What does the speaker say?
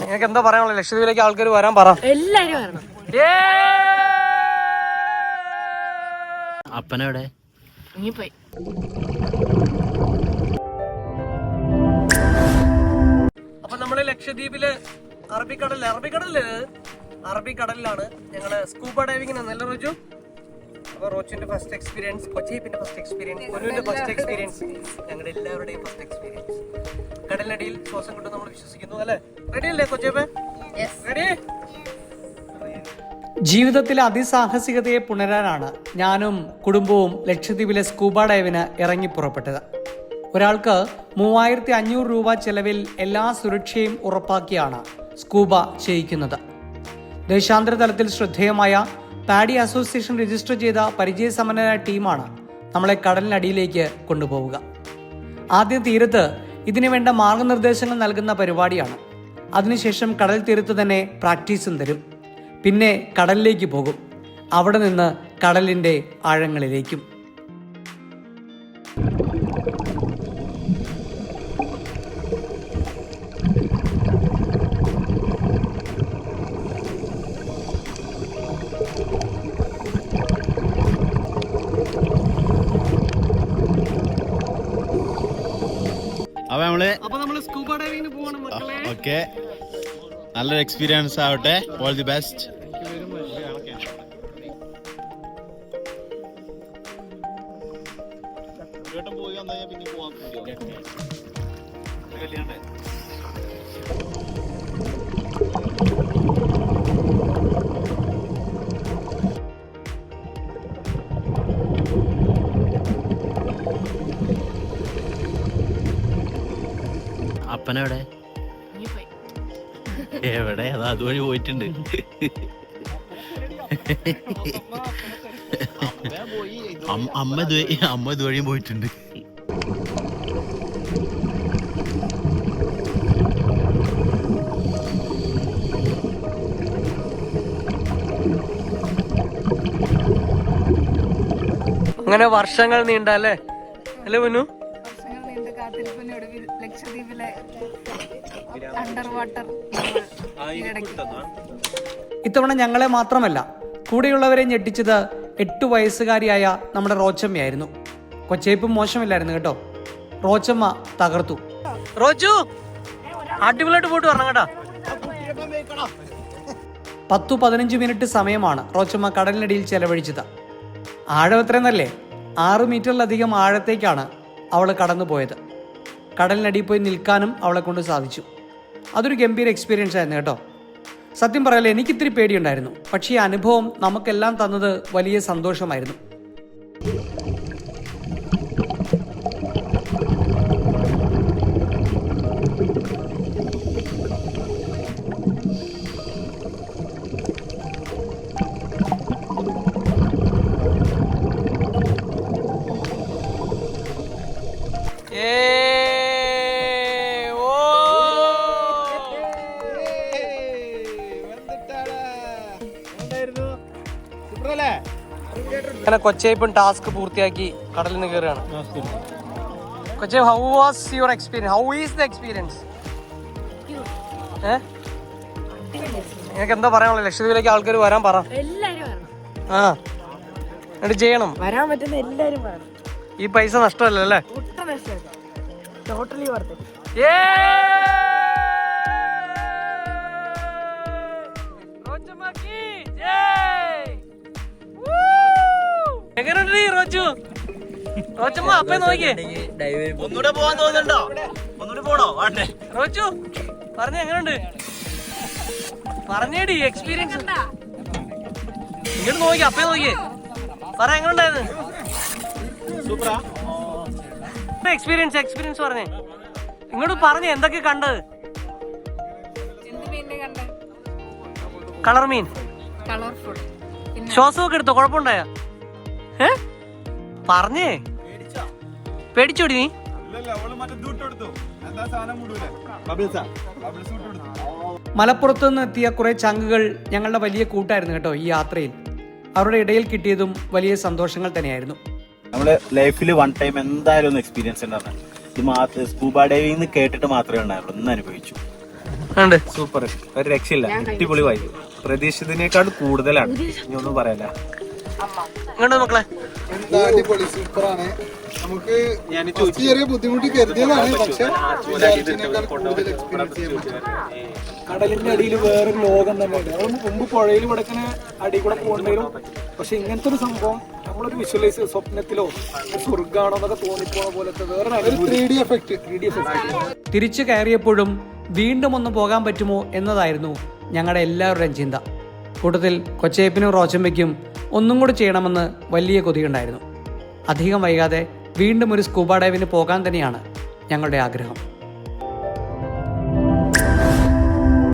നിനക്ക് എന്താ പറയാനുള്ള ലക്ഷദ്വീപിലേക്ക് ആൾക്കാർ വരാൻ പറ. എല്ലാരും വരണം. അപ്പനെവിടെ? പോയി അപ്പൊ നമ്മൾ ലക്ഷദ്വീപിൽ അറബിക്കടലിൽ അറബിക്കടലിൽ അറബിക്കടലിലാണ് ഞങ്ങൾ സ്കൂബ ഡൈവിങ്ങിന് നല്ല റോജു അപ്പൊ റോച്ചുവിന്റെ ഫസ്റ്റ് എക്സ്പീരിയൻസ് കൊച്ചീപ്പിന്റെ ഫസ്റ്റ് എക്സ്പീരിയൻസ് പൊന്നുവിന്റെ ഫസ്റ്റ് എക്സ്പീരിയൻസ് ഞങ്ങളുടെ എല്ലാവരുടെയും ഫസ്റ്റ് എക്സ്പീരിയൻസ് കടലടിയിൽ ശ്വാസം കൊണ്ട് നമ്മൾ വിശ്വസിക്കുന്നു അല്ലേ? റെഡി അല്ലേ കൊച്ചേപ്പേ റെഡി ജീവിതത്തിലെ അതിസാഹസികതയെ പുണരാനാണ് ഞാനും കുടുംബവും ലക്ഷദ്വീപിലെ സ്കൂബ ഡൈവിന് ഇറങ്ങി പുറപ്പെട്ടത്. ഒരാൾക്ക് മൂവായിരത്തി അഞ്ഞൂറ് രൂപ ചെലവിൽ എല്ലാ സുരക്ഷയും ഉറപ്പാക്കിയാണ് സ്കൂബ ചെയ്യിക്കുന്നത്. ദേശാന്തര തലത്തിൽ ശ്രദ്ധേയമായ പാഡി അസോസിയേഷൻ രജിസ്റ്റർ ചെയ്ത പരിചയസമ്പന്നരായ ടീമാണ് നമ്മളെ കടലിനടിയിലേക്ക് കൊണ്ടുപോവുക. ആദ്യ തീരത്ത് ഇതിനു വേണ്ട മാർഗനിർദ്ദേശങ്ങൾ നൽകുന്ന പരിപാടിയാണ്. അതിനുശേഷം കടൽ തീരത്ത് തന്നെ പ്രാക്ടീസും തരും. പിന്നെ കടലിലേക്ക് പോകും. അവിടെ നിന്ന് കടലിന്റെ ആഴങ്ങളിലേക്കും. അപ്പൊ നമ്മൾ ഓക്കെ. നല്ലൊരു എക്സ്പീരിയൻസ് ആവട്ടെ. ഓൾ ദി ബെസ്റ്റ് പിന്നെ പോവാൻ ഇനി പോയി എവിടെ? അത് അതുവഴി പോയിട്ടുണ്ട്. അമ്മ- അമ്മ ഇതുവഴി അമ്മ ഇതുവഴിയും പോയിട്ടുണ്ട്. അങ്ങനെ വർഷങ്ങൾ നീണ്ടല്ലേ? അല്ലേ അല്ലേ പൊന്നു? കാത്തിരിപ്പിനൊടുവിൽ ലക്ഷദ്വീപിലെ അണ്ടർ വാട്ടർ ഇത്തവണ ഞങ്ങളെ മാത്രമല്ല കൂടെയുള്ളവരെ ഞെട്ടിച്ചത് എട്ടു വയസ്സുകാരിയായ നമ്മുടെ റോച്ചമ്മയായിരുന്നു. കൊച്ചേപ്പും മോശമില്ലായിരുന്നു കേട്ടോ. റോച്ചമ്മ തകർത്തു. റോജു അടിപൊളിയായിട്ട് പോയിട്ട് വരണം കേട്ടോ. പത്തു പതിനഞ്ച് മിനിറ്റ് സമയമാണ് റോച്ചമ്മ കടലിനടിയിൽ ചെലവഴിച്ചത്. ആഴം എത്രയെന്നല്ലേ? ആറ് മീറ്ററിലധികം ആഴത്തേക്കാണ് അവൾ കടന്നു പോയത് കടലിനടിയിൽ പോയി നിൽക്കാനും അവളെ കൊണ്ട് സാധിച്ചു. അതൊരു ഗംഭീര എക്സ്പീരിയൻസ് ആയിരുന്നു കേട്ടോ. സത്യം പറയാലോ എനിക്കിത്തിരി പേടിയുണ്ടായിരുന്നു. പക്ഷേ ഈ അനുഭവം നമുക്കെല്ലാം തന്നത് വലിയ സന്തോഷമായിരുന്നു. അങ്ങനെ കൊച്ചേപ്പൻ ടാസ്ക് പൂർത്തിയാക്കി കടലിൽ നിന്ന് കയറുകയാണ് കൊച്ചേ how was your experience how is the experience ഏ? നിനക്ക് എന്താ പറയാനുള്ളത്? ലക്ഷദ്വീപിലേക്ക് ആൾക്കാർ വരാൻ പറ. ആ. എന്നിട്ട് ചെയ്യണം. വരാൻ പറ്റുന്ന എല്ലാരും ഈ പൈസ നഷ്ടമല്ല. അല്ലേ ടോട്ടലി വർത്ത് എങ്ങനെയുണ്ട് നീ റോച്ചു റോച്ചമ്മ അപ്പേ നോക്കിയേ ഒന്നുകൂടെ പോവാൻ തോന്നുന്നുണ്ടോ? ഒന്നുകൂടെ പോണോ? വേണ്ടേ. റോച്ചു പറഞ്ഞ എങ്ങനെയുണ്ട് പറഞ്ഞേടി എക്സ്പീരിയൻസ് ഇങ്ങോട്ട് നോക്കി അപ്പേ നോക്കിയേ പറ എങ്ങനെയുണ്ടായിരുന്നു എക്സ്പീരിയൻസ് എക്സ്പീരിയൻസ് പറഞ്ഞേ. ഇങ്ങോട്ട് പറഞ്ഞേ എന്തൊക്കെ കണ്ടത്? എന്ത് മീനിനെ കണ്ട? കളർ മീൻ. കളർഫുൾ പിന്നെ ശ്വാസമൊക്കെ എടുത്തോ? കുഴപ്പമുണ്ടായോ? ഏ? പറഞ്ഞേ. പേടിച്ചോടി നീ? മലപ്പുറത്തു നിന്ന് എത്തിയ കുറെ ചങ്കുകൾ ഞങ്ങളുടെ വലിയ കൂട്ടായിരുന്നു കേട്ടോ ഈ യാത്രയിൽ. അവരുടെ ഇടയിൽ കിട്ടിയതും വലിയ സന്തോഷങ്ങൾ തന്നെയായിരുന്നു. നമ്മുടെ ലൈഫിൽ വൺ ടൈം എന്തായാലും ഒന്ന് എക്സ്പീരിയൻസ് ഉണ്ടായിരുന്നു. ഇത് മാത്രം സ്കൂബ ഡൈവിംഗ് കേട്ടിട്ട് മാത്രമേ ഉണ്ടായുള്ളൂ ഒന്ന് അനുഭവിച്ചു. സൂപ്പർ ഒരു രക്ഷയില്ല അടിപൊളി വായി പ്രതീക്ഷിച്ചതിനേക്കാൾ കൂടുതലാണ്. ഇനി ഒന്നും പറയാല്ല. മക്കളെ? എന്താ അടിപൊളി സൂപ്പറാണ് നമുക്ക് ചെറിയ ബുദ്ധിമുട്ട് കരുതിയതാണ് പക്ഷെ കടലിന്റെ അടിയിൽ വേറൊരു ലോകം തന്നെയുണ്ട് നമ്മൾ മുമ്പ് പുഴയിൽ വടക്കിന് അടി കൂടെ പോകേണ്ടിവരും പക്ഷെ ഇങ്ങനത്തെ ഒരു സംഭവം നമ്മളൊരു വിഷ്വലൈസ് സ്വപ്നത്തിലോ സ്വർഗാണോ എന്നൊക്കെ തോന്നിപ്പോണ പോലത്തെ വേറെ three D effect three D effect തിരിച്ചു കയറിയപ്പോഴും വീണ്ടും ഒന്ന് പോകാൻ പറ്റുമോ എന്നതായിരുന്നു ഞങ്ങളുടെ എല്ലാവരുടെയും ചിന്ത കൂട്ടത്തിൽ കൊച്ചേപ്പിനും റോച്ചമ്പയ്ക്കും ഒന്നും കൂടി ചെയ്യണമെന്ന് വലിയ കൊതിയുണ്ടായിരുന്നു. അധികം വൈകാതെ വീണ്ടും ഒരു സ്കൂബ ഡൈവിന് പോകാൻ തന്നെയാണ് ഞങ്ങളുടെ ആഗ്രഹം.